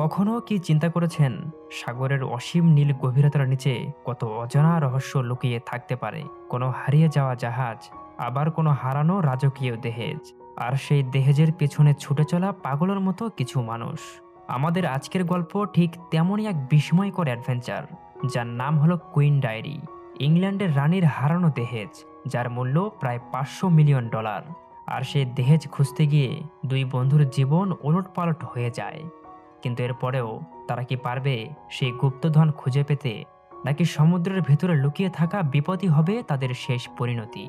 কখনো কি চিন্তা করেছেন? সাগরের অসীম নীল গভীরতার নিচে কত অজানা রহস্য লুকিয়ে থাকতে পারে? কোনো হারিয়ে যাওয়া জাহাজ, আবার কোনো হারানো রাজকীয় দেহেজ। আর সেই দেহেজের পেছনে ছুটে চলা পাগলের মতো কিছু মানুষ। আমাদের আজকের গল্প ঠিক তেমনই এক বিস্ময়কর অ্যাডভেঞ্চার, যার নাম হলো কুইন ডায়েরি। ইংল্যান্ডের রানীর হারানো দেহেজ, যার মূল্য প্রায় পাঁচশো মিলিয়ন ডলার। আর সেই দেহেজ খুঁজতে গিয়ে দুই বন্ধুর জীবন ওলটপালট হয়ে যায়। কিন্তু এরপরেও তারা কি পারবে সেই গুপ্তধন খুঁজে পেতে, নাকি সমুদ্রের ভেতরে লুকিয়ে থাকা বিপদই হবে তাদের শেষ পরিণতি?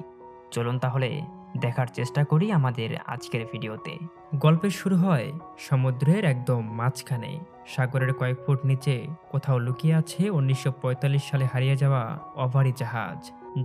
চলুন তাহলে দেখার চেষ্টা করি আমাদের আজকের ভিডিওতে। গল্পের শুরু হয় সমুদ্রের একদম মাঝখানে। সাগরের কয়েক ফুট নিচে কোথাও লুকিয়ে আছে উনিশশো পঁয়তাল্লিশ সালে হারিয়ে যাওয়া অভারি জাহাজ,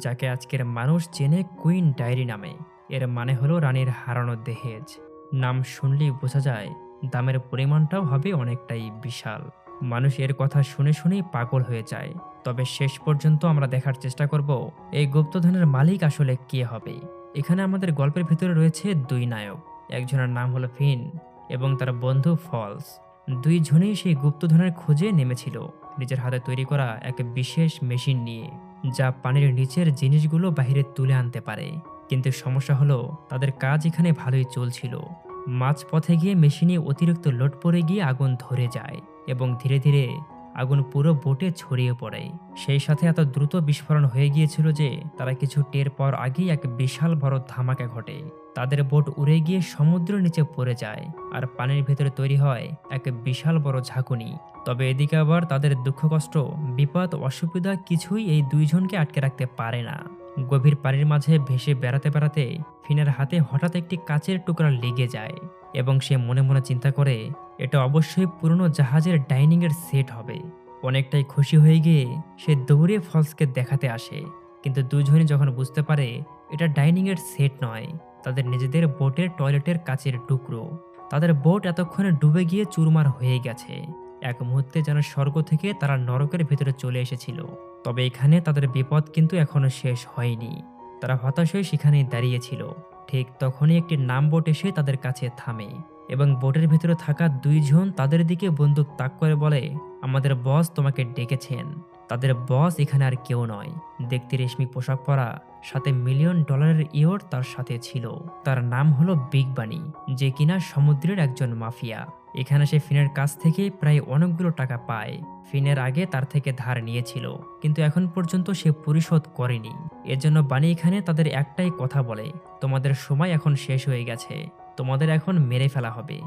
যাকে আজকের মানুষ চেনে কুইন ডায়েরি নামে। এর মানে হলো রানীর হারানো দেহেজ। নাম শুনলেই বোঝা যায় দামের পরিমাণটাও হবে অনেকটাই বিশাল। মানুষ এর কথা শুনে শুনেই পাগল হয়ে যায়। তবে শেষ পর্যন্ত আমরা দেখার চেষ্টা করব, এই গুপ্তধনের মালিক আসলে কে হবে। এখানে আমাদের গল্পের ভিতরে রয়েছে দুই নায়ক। একজনের নাম হলো ফিন এবং তার বন্ধু ফলস। দুইজনেই সেই গুপ্তধনের খোঁজে নেমেছিল, নিজের হাতে তৈরি করা এক বিশেষ মেশিন নিয়ে, যা পানির নিচের জিনিসগুলো বাইরে তুলে আনতে পারে। কিন্তু সমস্যা হলো, তাদের কাজ এখানে ভালোই চলছিল। মাঝ পথে গিয়ে মেশিনে অতিরিক্ত লোড পড়ে গিয়ে আগুন ধরে যায় এবং ধীরে ধীরে আগুন পুরো বোটে ছড়িয়ে পড়ে। সেই সাথে এত দ্রুত বিস্ফোরণ হয়ে গিয়েছিল যে তারা কিছু টের পাওয়ার আগেই এক বিশাল বড় ধামাকা ঘটে। তাদের বোট উড়ে গিয়ে সমুদ্রের নিচে পড়ে যায় আর পানির ভেতরে তৈরি হয় এক বিশাল বড় ঝাঁকুনি। তবে এদিকে আবার তাদের দুঃখ কষ্ট, বিপদ, অসুবিধা কিছুই এই দুইজনকে আটকে রাখতে পারে না। গভীর পানির মাঝে ভেসে বেড়াতে বেড়াতে ফিনার হাতে হঠাৎ একটি কাচের টুকরা লেগে যায় এবং সে মনে মনে চিন্তা করে, এটা অবশ্যই পুরনো জাহাজের ডাইনিংয়ের সেট হবে। অনেকটাই খুশি হয়ে গিয়ে সে দৌড়ে ফলসকে দেখাতে আসে। কিন্তু দুজনই যখন বুঝতে পারে এটা ডাইনিংয়ের সেট নয়, তাদের নিজেদের বোটের টয়লেটের কাচের টুকরো। তাদের বোট এতক্ষণে ডুবে গিয়ে চুরমার হয়ে গেছে। এক মুহূর্তে যেন স্বর্গ থেকে তারা নরকের ভিতরে চলে এসেছিল। তবে এখানে তাদের বিপদ কিন্তু এখনও শেষ হয়নি। তারা হতাশ হয়ে সেখানেই দাঁড়িয়েছিল ঠিক তখনই একটি নাম বোট এসে তাদের কাছে থামে এবং বোটের ভেতরে থাকা দুইজন তাদের দিকে বন্দুক তাক করে বলে, আমাদের বস তোমাকে ডেকেছেন। তাদের বস এখানে আর কেউ নয়। দেখতে রেশমি পোশাক পরা, সাথে মিলিয়ন ডলারের ইয়র তার সাথে ছিল। তার নাম হলো বিগ বানি যে কিনা সমুদ্রের একজন মাফিয়া। এখানে সে ফিনের কাছ থেকে প্রায় অনেকগুলো টাকা পায়। ফিনের আগে তার থেকে ধার নিয়েছিল, কিন্তু এখন পর্যন্ত সে পরিশোধ করেনি। এজন্য বানি এখানে তাদের একটাই কথা বলে, তোমাদের সময় এখন শেষ হয়ে গেছে। তোমাদের এখন মেরে ফেলা হবে।